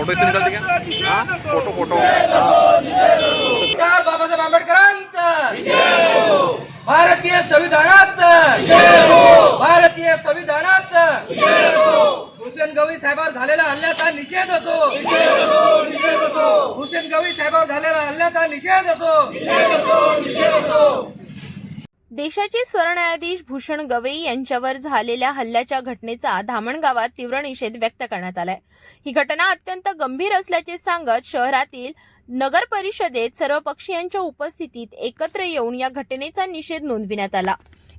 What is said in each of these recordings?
Photo इथे निघाल का फोटो फोटो. बाबासाहेब आंबेडकरांचं. भारतीय संविधानाच. भारतीय संविधानाचं. हुसेन गवई साहेबावर झालेला हल्ल्याचा निषेध असो. हुसेन गवई साहेबावर झालेला हल्ल्याचा निषेध असो. देशाचे सरन्यायाधीश भूषण गवई यांच्यावर झालेल्या हल्ल्याच्या घटनेचा धामणगावात तीव्र निषेध व्यक्त करण्यात आलाय. ही घटना अत्यंत गंभीर असल्याचे सांगत शहरातील नगर परिषदेत सर्व पक्षीयांच्या उपस्थितीत एकत्र येऊन या घटनेचा निषेध नोंदविण्यात आला.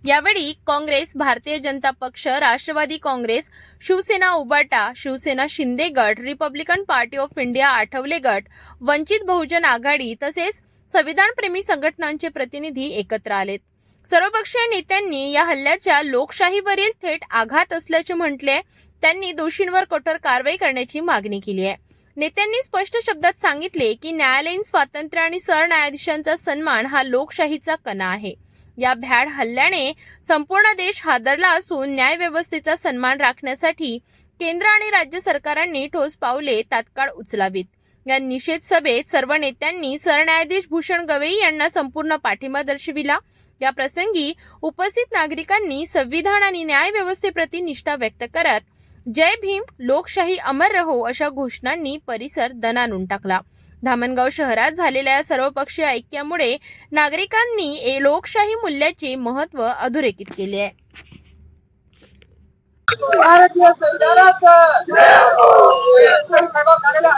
यावेळी काँग्रेस भारतीय जनता पक्ष राष्ट्रवादी काँग्रेस शिवसेना उबाटा शिवसेना शिंदे गट Republican Party of India Athawale गट वंचित बहुजन आघाडी तसेच संविधानप्रेमी संघटनांचे प्रतिनिधी एकत्र आलेत. सर्वपक्षीय नेत्यांनी या हल्ल्याच्या लोकशाहीवरील थेट आघात असल्याचे म्हटले त्यांनी दोषींवर कठोर कारवाई करण्याची मागणी केली आहे. नेत्यांनी स्पष्ट शब्दात सांगितले की न्यायालयीन स्वातंत्र्य आणि सरन्यायाधीशांचा सन्मान हा लोकशाहीचा कणा आहे. या भ्याड हल्ल्याने संपूर्ण देश हादरला असून न्यायव्यवस्थेचा सन्मान राखण्यासाठी केंद्र आणि राज्य सरकारांनी ठोस पावले तात्काळ उचलावीत. या निषेध सभेत सर्व नेत्यांनी सरन्यायाधीश भूषण गवई यांना संपूर्ण पाठिंबा दर्शविला. या प्रसंगी उपस्थित नागरिकांनी संविधान आणि न्यायव्यवस्थेप्रती निष्ठा व्यक्त करत जय भीम लोकशाही अमर रहो अशा घोषणांनी परिसर दणानून टाकला. धामणगाव शहरात झालेल्या या सर्वपक्षीय ऐक्यामुळे नागरिकांनी ए- लोकशाही मूल्याचे महत्त्व अधोरेखित केले आहे. भारतीय संविधानात झालेल्या